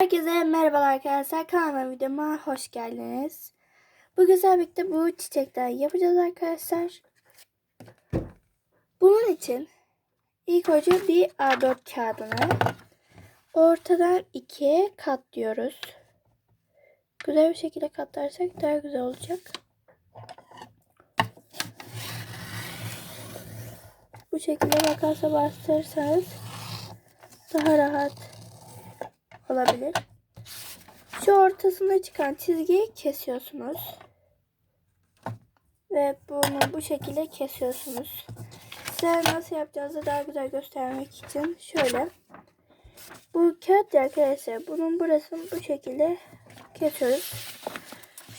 Herkese merhabalar arkadaşlar. Kanalıma videoma hoş geldiniz. Bu güzel birlikte bu çiçekler yapacağız arkadaşlar. Bunun için ilk önce bir A4 kağıdını ortadan ikiye katlıyoruz. Güzel bir şekilde katlarsak daha güzel olacak. Bu şekilde makarsa bastırırsanız daha rahat olabilir. Şu ortasında çıkan çizgiyi kesiyorsunuz. Ve bunu bu şekilde kesiyorsunuz. Size nasıl yapacağınızı daha güzel göstermek için şöyle. Bu kağıt arkadaşlar bunun burasını bu şekilde kesiyoruz.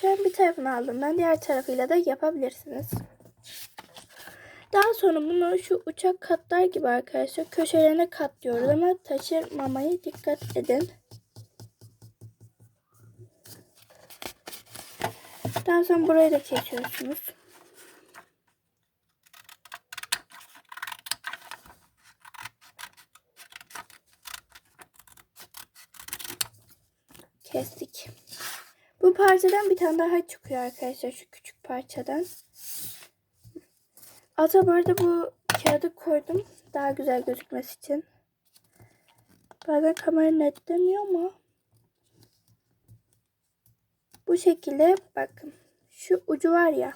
Şu an bir tarafını aldım. Ben diğer tarafıyla da yapabilirsiniz. Daha sonra bunu şu uçak katlar gibi arkadaşlar köşelerine katlıyoruz ama taşırmamaya dikkat edin. Daha sonra burayı da kesiyorsunuz. Kestik. Bu parçadan bir tane daha çıkıyor arkadaşlar şu küçük parçadan. Ata bu arada bu kağıdı koydum. Daha güzel gözükmesi için. Bazen kamera net demiyor ama. Bu şekilde bakın. Şu ucu var ya.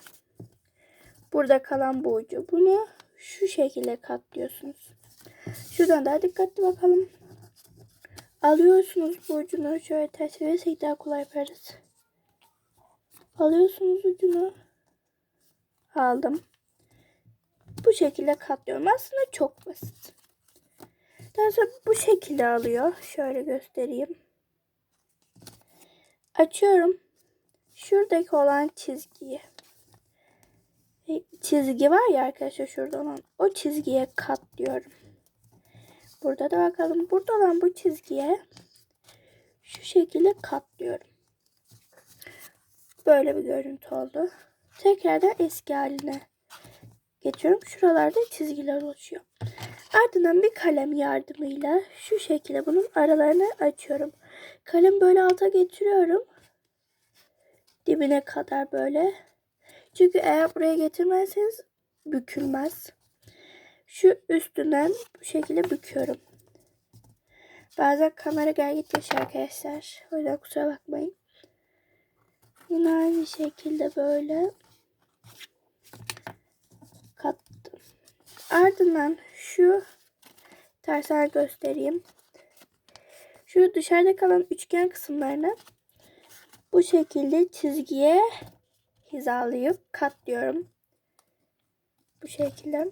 Burada kalan bu ucu. Bunu şu şekilde katlıyorsunuz. Şuradan daha dikkatli bakalım. Alıyorsunuz bu ucunu. Şöyle ters çevirirsek daha kolay yaparız. Alıyorsunuz ucunu. Aldım bu şekilde katlıyorum. Aslında çok basit. Daha sonra bu şekilde alıyor. Şöyle göstereyim. Açıyorum. Şuradaki olan çizgiyi. E, çizgi var ya arkadaşlar şurada olan. O çizgiye katlıyorum. Burada da bakalım. Burada olan bu çizgiye şu şekilde katlıyorum. Böyle bir görüntü oldu. Tekrardan eski haline geçiyorum. Şuralarda çizgiler oluşuyor. Ardından bir kalem yardımıyla şu şekilde bunun aralarını açıyorum. Kalem böyle alta getiriyorum. Dibine kadar böyle. Çünkü eğer buraya getirmezseniz bükülmez. Şu üstünden bu şekilde büküyorum. Bazen kamera gel git yaşıyor arkadaşlar. O yüzden kusura bakmayın. Yine aynı şekilde böyle Ardından şu tersine göstereyim. Şu dışarıda kalan üçgen kısımlarını bu şekilde çizgiye hizalayıp katlıyorum. Bu şekilde.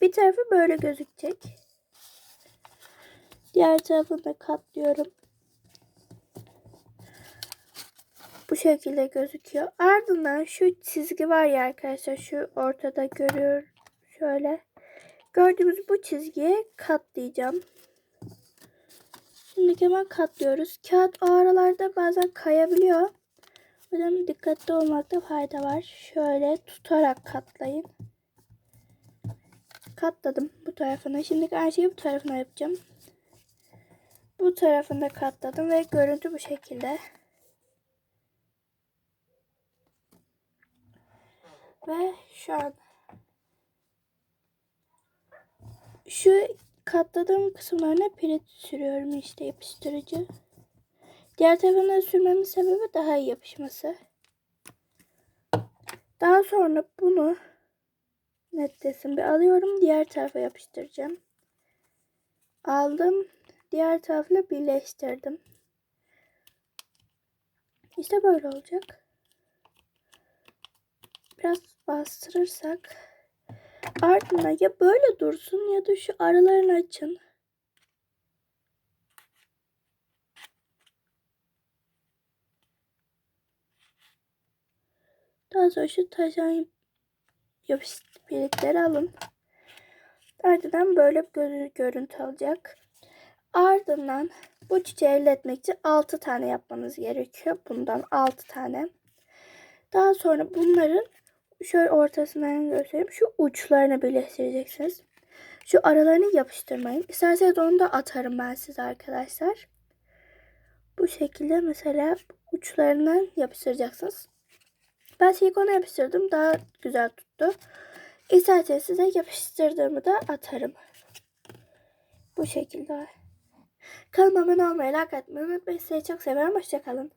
Bir tarafı böyle gözükecek. Diğer tarafını da katlıyorum. Bu şekilde gözüküyor. Ardından şu çizgi var ya arkadaşlar şu ortada görüyor şöyle. Gördüğümüz bu çizgiye katlayacağım. Şimdi hemen katlıyoruz. Kağıt o bazen kayabiliyor. O yüzden dikkatli olmakta fayda var. Şöyle tutarak katlayın. Katladım bu tarafına. Şimdi her şeyi bu tarafına yapacağım. Bu tarafında katladım ve görüntü bu şekilde. Ve şu an şu katladığım kısımlarına pirit sürüyorum işte yapıştırıcı. Diğer tarafına sürmemin sebebi daha iyi yapışması. Daha sonra bunu netlesin bir alıyorum. Diğer tarafa yapıştıracağım. Aldım. Diğer tarafla birleştirdim. İşte böyle olacak biraz bastırırsak ardından ya böyle dursun ya da şu aralarını açın. Daha sonra şu taşan yapıştırıkları alın. Ardından böyle bir görüntü alacak. Ardından bu çiçeği elde etmek için 6 tane yapmanız gerekiyor. Bundan 6 tane. Daha sonra bunların şöyle ortasından göstereyim. Şu uçlarını birleştireceksiniz. Şu aralarını yapıştırmayın. İsterseniz onu da atarım ben size arkadaşlar. bu şekilde mesela uçlarından yapıştıracaksınız. Ben silikona yapıştırdım. Daha güzel tuttu. İsterseniz size yapıştırdığımı da atarım. Bu şekilde. Kanalıma abone olmayı, like atmayı unutmayın. Sizi çok seviyorum. Hoşçakalın.